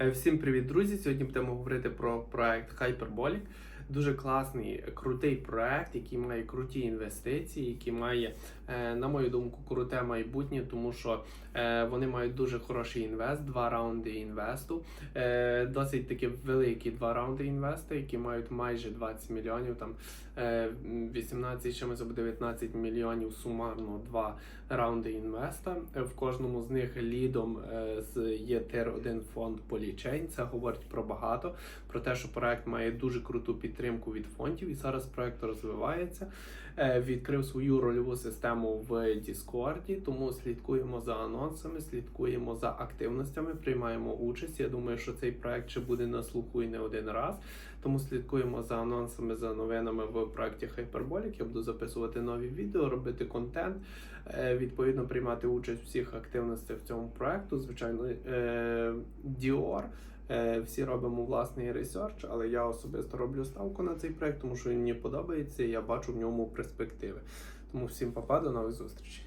Е, Всім привіт, друзі! Сьогодні будемо говорити про проект Hyperbolic. Дуже класний, крутий проект, який має круті інвестиції, який має, е, на мою думку, круте майбутнє, тому що е, вони мають дуже хороший інвест, два раунди інвесту, е, досить таки великі два раунди інвесту, які мають майже 20 мільйонів, там е, 18 чимось або 19 мільйонів сумарно два раунди інвеста. В кожному з них лідом є тир 1 фонд Polychain. Це говорить про багато, про те, що проект має дуже круту підтримку від фондів, і зараз проект розвивається. Е, Відкрив свою рольову систему в Discord, тому слідкуємо за анонсами, слідкуємо за активностями, приймаємо участь. Я думаю, що цей проект ще буде на слуху і не один раз. Тому слідкуємо за анонсами, за новинами в проекті Hyperbolic. Я буду записувати нові відео, робити контент, е, відповідно приймати участь в всіх активностях в цьому проекту. Звичайно, е, Dior. Е, Всі робимо власний ресерч, але я особисто роблю ставку на цей проект, тому що він мені подобається і я бачу в ньому перспективи. Тому всім папа, до нових зустрічей.